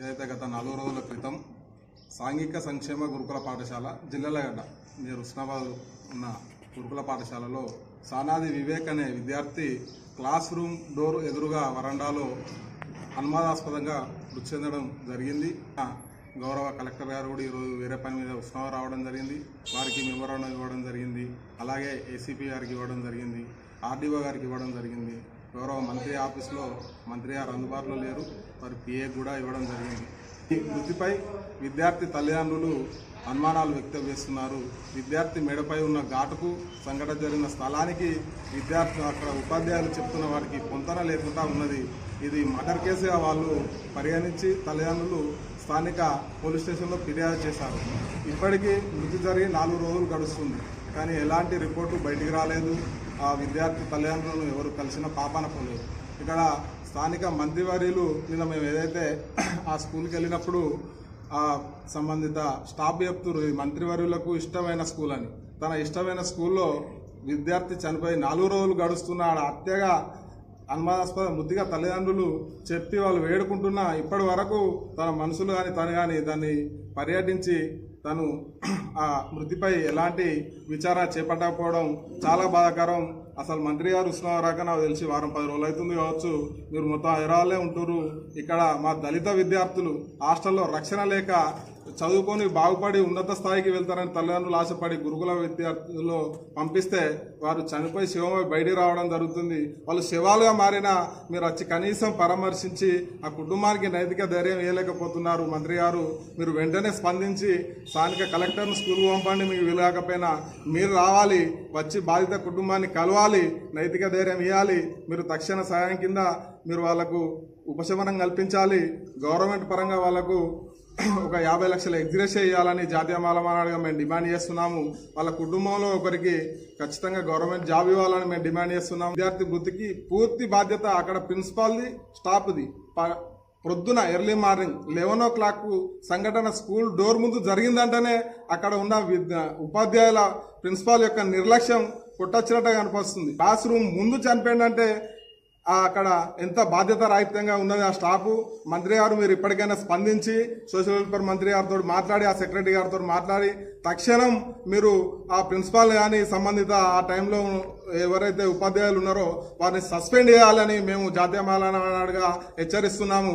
ఏదైతే గత నాలుగు రోజుల క్రితం సాంఘిక సంక్షేమ గురుకుల పాఠశాల జిల్లలగడ్డ మీరు ఉస్నాబాద్ ఉన్న గురుకుల పాఠశాలలో సానాది వివేక్ అనే విద్యార్థి క్లాస్ రూమ్ డోర్ ఎదురుగా వరండాలో అనుమానాస్పదంగా మృతి చెందడం జరిగింది. గౌరవ కలెక్టర్ గారు కూడా ఈరోజు వేరే పని మీద ఉస్నాబాద్ రావడం జరిగింది. వారికి మెమోరాండం ఇవ్వడం జరిగింది. అలాగే ఏసీపీ గారికి ఇవ్వడం జరిగింది. ఆర్డీఓ గారికి ఇవ్వడం జరిగింది. గౌరవ మంత్రి ఆఫీస్లో మంత్రి గారు అందుబాటులో లేరు. వారి పిఏ కూడా ఇవ్వడం జరిగింది. ఈ వృత్తిపై విద్యార్థి తల్లిదండ్రులు అనుమానాలు వ్యక్తం చేస్తున్నారు. విద్యార్థి మెడపై ఉన్న ఘాటుకు సంఘటన జరిగిన స్థలానికి విద్యార్థి అక్కడ ఉపాధ్యాయులు చెప్తున్న వారికి పొంతన లేకుండా ఉన్నది. ఇది మర్డర్ కేసుగా వాళ్ళు పరిగణించి తల్లిదండ్రులు స్థానిక పోలీస్ స్టేషన్లో ఫిర్యాదు చేశారు. ఇప్పటికీ మృతి జరిగి నాలుగు రోజులు గడుస్తుంది. కానీ ఎలాంటి రిపోర్టు బయటికి రాలేదు. ఆ విద్యార్థి తల్లిదండ్రులను ఎవరు కలిసిన పాపాన పోలేదు. ఇక్కడ స్థానిక మంత్రివర్యులు నిన్న మేము ఏదైతే ఆ స్కూల్కి వెళ్ళినప్పుడు ఆ సంబంధిత స్టాఫ్ చెప్తున్నారు ఇది మంత్రివర్యులకు ఇష్టమైన స్కూల్ అని. తన ఇష్టమైన స్కూల్లో విద్యార్థి చనిపోయి నాలుగు రోజులు గడుస్తున్నాడు హత్యగా అనుమానాస్పద ముద్దిగా తల్లిదండ్రులు చెప్పి వాళ్ళు వేడుకుంటున్నా ఇప్పటి వరకు తన మనసులు కానీ తను కానీ దాన్ని పర్యటించి తను ఆ మృతిపై ఎలాంటి విచారణ చేపట్టకపోవడం చాలా బాధాకరం. అసలు మంత్రి గారు ఉష్ణరాక నాకు తెలిసి వారం పది రోజులు అవుతుంది కావచ్చు. మీరు మొత్తం హైదరాబాద్లే ఉంటున్నారు ఇక్కడ మా దళిత విద్యార్థులు హాస్టల్లో రక్షణ లేక చదువుకొని బాగుపడి ఉన్నత స్థాయికి వెళ్తారని తల్లిదండ్రులు ఆశపడి గురుకుల విద్యార్థుల్లో పంపిస్తే వారు చనిపోయి శివమై బయటికి రావడం జరుగుతుంది. వాళ్ళు శివాలుగా మారినా మీరు వచ్చి కనీసం పరామర్శించి ఆ కుటుంబానికి నైతిక ధైర్యం వేయలేకపోతున్నారు మంత్రి గారు మీరు వెంటనే స్పందించి స్థానిక కలెక్టర్ను స్కూల్కి పంపండి మీకు వీలుగాకపోయినా మీరు రావాలి వచ్చి బాధిత కుటుంబాన్ని కలవాలి నైతిక ధైర్యం ఇవ్వాలి మీరు తక్షణ సహాయం కింద మీరు వాళ్ళకు ఉపశమనం కల్పించాలి. గవర్నమెంట్ పరంగా వాళ్ళకు ఒక యాభై లక్షల ఎగ్జిరెస్ చేయాలని జాతీయ మాలమానాడుగా మేము డిమాండ్ చేస్తున్నాము. వాళ్ళ కుటుంబంలో ఒకరికి ఖచ్చితంగా గవర్నమెంట్ జాబ్ ఇవ్వాలని మేము డిమాండ్ చేస్తున్నాము. విద్యార్థి వృత్తికి పూర్తి బాధ్యత అక్కడ ప్రిన్సిపాల్ది స్టాఫ్ది ప- ప్రొద్దున early morning eleven o'clock సంఘటన స్కూల్ డోర్ ముందు జరిగిందంటేనే అక్కడ ఉన్న విద్య ఉపాధ్యాయుల ప్రిన్సిపాల్ యొక్క నిర్లక్ష్యం కొట్టొచ్చినట్టుగా కనిపిస్తుంది. క్లాస్ రూమ్ ముందు చనిపోయిందంటే అక్కడ ఎంత బాధ్యత రాహిత్యంగా ఉన్నది ఆ స్టాఫ్? మంత్రి గారు మీరు ఇప్పటికైనా స్పందించి సోషల్ వెల్ఫేర్ మంత్రి గారితో మాట్లాడి ఆ సెక్రటరీ గారితో మాట్లాడి తక్షణం మీరు ఆ ప్రిన్సిపాల్ కానీ సంబంధిత ఆ టైంలో ఎవరైతే ఉపాధ్యాయులు ఉన్నారో వారిని సస్పెండ్ చేయాలని మేము జాతీయ మాలనాడుగా హెచ్చరిస్తున్నాము.